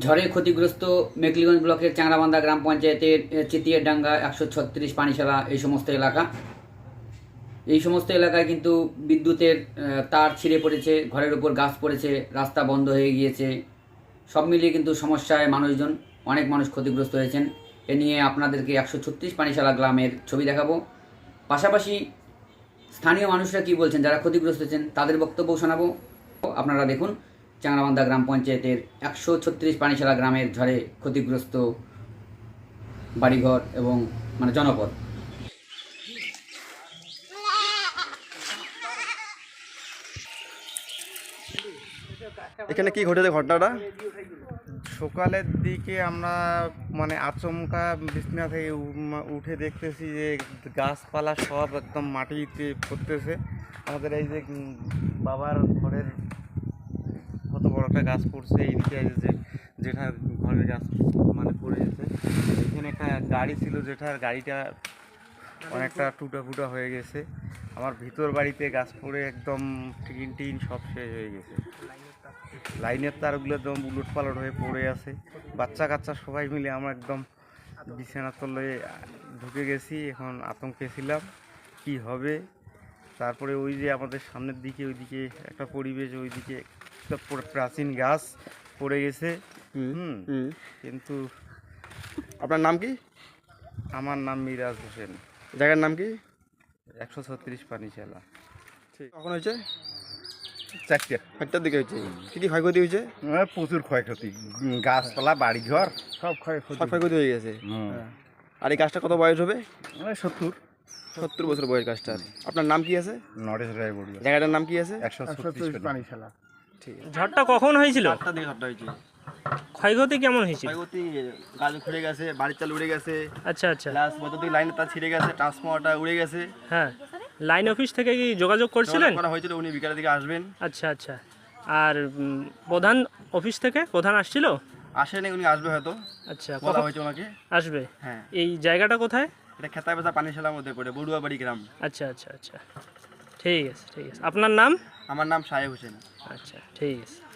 ঝড়ে ক্ষতিগ্রস্ত মেকলিগঞ্জ ব্লকের চাংরাবান্ধা গ্রাম পঞ্চায়েতের চিতিয়ারডাঙ্গা একশো ছত্রিশ পানিশালা এই সমস্ত এলাকা। এই সমস্ত এলাকায় কিন্তু বিদ্যুতের তার ছিঁড়ে পড়েছে, ঘরের উপর গাছ পড়েছে, রাস্তা বন্ধ হয়ে গিয়েছে। সব মিলিয়ে কিন্তু সমস্যায় মানুষজন, অনেক মানুষ ক্ষতিগ্রস্ত হয়েছেন। এ নিয়ে আপনাদেরকে একশো ছত্রিশ পানিশালা গ্রামের ছবি দেখাবো। পাশাপাশি স্থানীয় মানুষরা কি বলছেন, যারা ক্ষতিগ্রস্ত হয়েছেন, তাদের বক্তব্য শোনাবো। আপনারা দেখুন চাংরাবান্ধা গ্রাম পঞ্চায়েতের একশো ছত্রিশ পানিশালা গ্রামের ঝড়ে ক্ষতিগ্রস্ত বাড়িঘর এবং মানে জনপদ। এখানে কি ঘটেছে ঘটনাটা? সকালের দিকে আমরা মানে আচমকা বিছনা থেকে উঠে দেখতেছি যে গাছপালা সব একদম মাটিতে পড়তেছে। আমাদের এই যে বাবার ঘরের কত বড় একটা গাছ পড়ছে, এইদিকে এই যে যেটার ঘরের গাছ মানে পড়ে গেছে। এখানে একটা গাড়ি ছিল যেটার গাড়িটা অনেকটা টুটা ফুটা হয়ে গেছে। আমার ভিতর বাড়িতে গাছ পড়ে একদম টিন টিন সব শেষ হয়ে গেছে। লাইনের তারগুলো একদম উলট পালট হয়ে পড়ে আছে। বাচ্চা কাচ্চা সবাই মিলে আমরা একদম বিছানার তলে ঢুকে গেছি, এখন আতঙ্কে ছিলাম, কি হবে? তারপরে ওই যে আমাদের সামনের দিকে, ওইদিকে একটা পরিবেশ, ওইদিকে একটা প্রাচীন গাছ পড়ে গেছে। হুম। কিন্তু আপনার নাম কি? আমার নাম মিরাজ হোসেন। জায়গার নাম কি? একশো ছত্রিশ পানিশালা। ঠিক। কখন হয়েছে? চারটে। চারটার দিকে হয়েছে। কি কি ক্ষয়ক্ষতি হয়েছে? হ্যাঁ, প্রচুর ক্ষয়ক্ষতি। গাছপালা বাড়িঘর সব ক্ষয় সব ক্ষয়ক্ষতি হয়ে গেছে? আর এই গাছটা কত বয়স হবে? মানে সত্তর। সত্তর বছর বয়স গাছটার। আপনার নাম কি আছে? নরেশ রায় বড়িয়া। জায়গাটার নাম কি আছে? একশো ছত্রিশ পানিশালা। ঠিক আছে। ঝড়টা কখন হয়েছিল? চারটা দিকে ঝড়টা হয়েছে। ক্ষয়ক্ষতি কেমন হয়েছিল ক্ষয়ক্ষতি গাছ খুঁড়ে গেছে বাড়ির চাল উড়ে গেছে। আচ্ছা আচ্ছা। প্লাস বৈদ্যুতিক লাইনের তার ছিঁড়ে গেছে ট্রান্সফর্মারটা উড়ে গেছে। হ্যাঁ। লাইন অফিস থেকে কি যোগাযোগ করছিলেন? করা হয়েছিল উনি বিকালের দিকে আসবেন। আচ্ছা আচ্ছা। আর উম, প্রধান অফিস থেকে প্রধান আসছিল? আসেনি উনি আসবে হয়তো। আচ্ছা বলা কখন হয়েছে ওনাকে। আসবে? হ্যাঁ। এই জায়গাটা কোথায়? এটা খেতা বেচা পানি সেলার মধ্যে পড়ে বড়ুয়া বাড়ি গ্রাম। আচ্ছা আচ্ছা আচ্ছা। ঠিক আছে ঠিক আছে। আপনার নাম? আমার নাম সাহেব হোসেন। আচ্ছা ঠিক আছে।